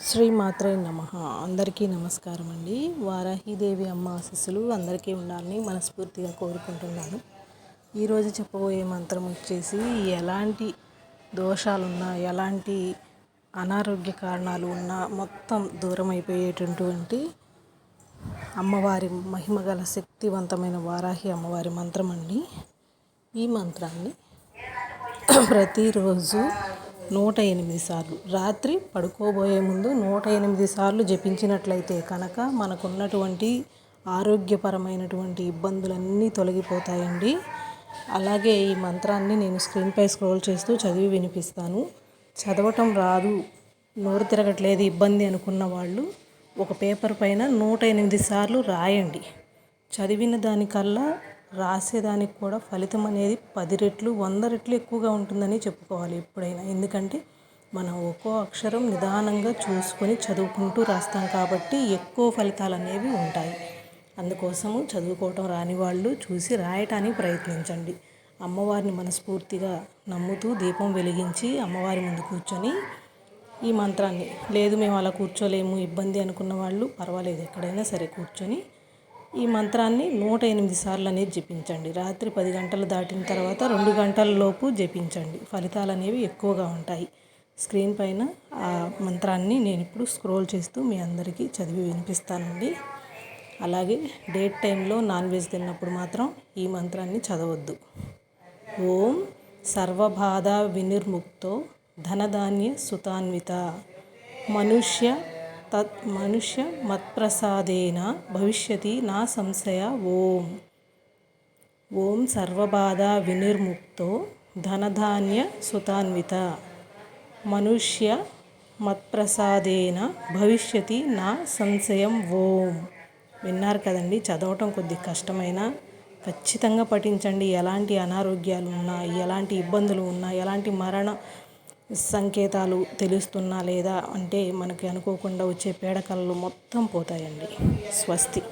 శ్రీ మాత్రే నమ. అందరికీ నమస్కారం అండి వారాహిదేవి అమ్మ ఆశీస్సులు అందరికీ ఉండాలని మనస్ఫూర్తిగా కోరుకుంటున్నాను. ఈరోజు చెప్పబోయే మంత్రం వచ్చేసి ఎలాంటి దోషాలున్నా ఎలాంటి అనారోగ్య కారణాలు ఉన్నా మొత్తం దూరం అయిపోయేటటువంటి అమ్మవారి మహిమగల శక్తివంతమైన వారాహి అమ్మవారి మంత్రం అండి ఈ మంత్రాన్ని ప్రతిరోజు నూట ఎనిమిది సార్లు. రాత్రి పడుకోబోయే ముందు నూట ఎనిమిది సార్లు జపించినట్లయితే కనుక మనకున్నటువంటి ఆరోగ్యపరమైనటువంటి ఇబ్బందులన్నీ తొలగిపోతాయండి. అలాగే ఈ మంత్రాన్ని నేను స్క్రీన్పై స్క్రోల్ చేస్తూ చదివి వినిపిస్తాను. చదవటం రాదు నోరు తిరగట్లేదు ఇబ్బంది అనుకున్న వాళ్ళు ఒక పేపర్ పైన నూట ఎనిమిది సార్లు రాయండి. చదివిన దానికల్లా రాసేదానికి కూడా ఫలితం అనేది పది రెట్లు వంద రెట్లు ఎక్కువగా ఉంటుందని చెప్పుకోవాలి ఎప్పుడైనా. ఎందుకంటే మనం ఒక్కో అక్షరం నిదానంగా చూసుకొని చదువుకుంటూ రాస్తాం కాబట్టి ఎక్కువ ఫలితాలు అనేవి ఉంటాయి. అందుకోసము చదువుకోవటం రాని వాళ్ళు చూసి రాయటానికి ప్రయత్నించండి. అమ్మవారిని మనస్ఫూర్తిగా నమ్ముతూ దీపం వెలిగించి అమ్మవారి ముందు కూర్చొని ఈ మంత్రాన్ని లేదు మేము అలా కూర్చోలేము ఇబ్బంది అనుకున్న వాళ్ళు పర్వాలేదు ఎక్కడైనా సరే కూర్చొని ఈ మంత్రాన్ని నూట ఎనిమిది సార్లు అనేది జపించండి. రాత్రి పది గంటలు దాటిన తర్వాత రెండు గంటల లోపు జపించండి. ఫలితాలు అనేవి ఎక్కువగా ఉంటాయి. స్క్రీన్ పైన ఆ మంత్రాన్ని నేను ఇప్పుడు స్క్రోల్ చేస్తూ మీ అందరికీ చదివి వినిపిస్తానండి. అలాగే డేట్ టైంలో నాన్ వెజ్ తిన్నప్పుడు మాత్రం ఈ మంత్రాన్ని చదవద్దు. ఓం సర్వబాధ వినిర్ముక్తో ధనధాన్య సుతాన్విత మనుష్య తత్ మనుష్య మత్ప్రసాదేన భవిష్యతి నా సంశయ ఓం. ఓం సర్వబాధ వినిర్ముక్తో ధనధాన్య సుతాన్విత. మనుష్య మత్ప్రసాదేన భవిష్యతి నా సంశయం ఓం. విన్నారు కదండి చదవటం కొద్ది కష్టమైనా ఖచ్చితంగా పఠించండి. ఎలాంటి అనారోగ్యాలు ఉన్నా ఎలాంటి ఇబ్బందులు ఉన్నా ఎలాంటి మరణ సంకేతాలు తెలుస్తున్నా లేదా అంటే మనకి అనుకోకుండా వచ్చే పీడకలలు మొత్తం పోతాయండి. స్వస్తి.